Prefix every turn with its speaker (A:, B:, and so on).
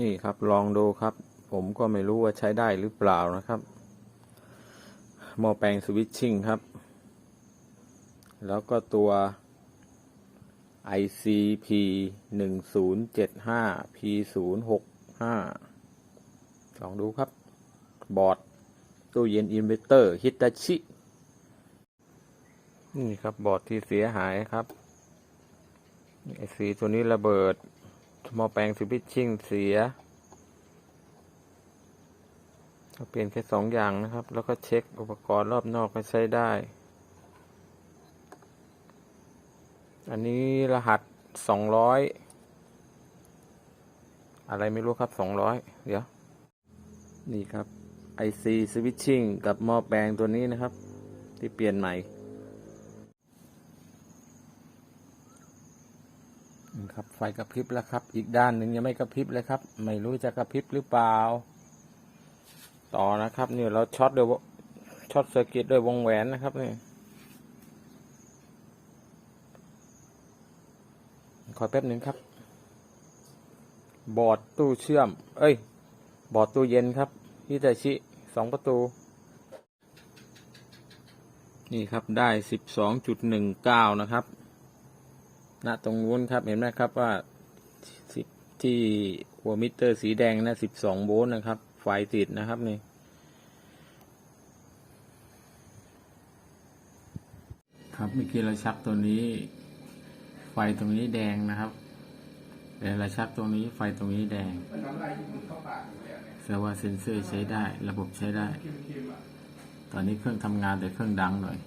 A: นี่ครับลองดูครับ ผมก็ไม่รู้ว่าใช้ได้หรือเปล่านะครับหม้อแปลงสวิตชิ่งครับ แล้วก็ตัว ICP 1075 P 065ลองดูครับ บอร์ดตู้เย็นอินเวอร์เตอร์ฮิตาชิ นี่ครับบอร์ดที่เสียหายครับไอสีตัวนี้ระเบิด หม้อแปลงสวิตชิ่งเสียก็เปลี่ยนแค่สองอย่างนะครับ แล้วก็เช็คอุปกรณ์รอบนอกก็ใช้ได้ อันนี้รหัสสองร้อยอะไรไม่รู้ครับสองร้อยเดี๋ยว นี่ครับ IC Switching กับหม้อแปลงตัวนี้นะครับ ที่เปลี่ยนใหม่ ครับ ไฟกระพริบแล้วครับ อีกด้านหนึ่งยังไม่กระพริบเลยครับ ไม่รู้จะกระพริบหรือเปล่า ต่อนะครับนี่เราช็อตด้วยช็อตเซอร์กิตด้วยวงแหวนนะครับนี่ขอแป๊บหนึ่งครับ บอร์ดตู้เชื่อม เอ้ย บอร์ดตู้เย็นครับฮิตาชิสองประตู นี่ครับได้สิบสองจุดหนึ่งเก้านะครับ ณตรงนู้นครับเห็นไหมครับว่าที่หัวมิเตอร์สีแดงนะสิบสองโวลต์นะครับ ไฟติดนะครับนี่ครับเมื่อกี้เราชักตัวนี้ ไฟตรงนี้แดงนะครับแต่เราชักตรงนี้ไฟตรงนี้แดงแสดงว่าเซ็นเซอร์ใช้ได้ ระบบใช้ได้ ตอนนี้เครื่องทำงานแต่เครื่องดังหน่อย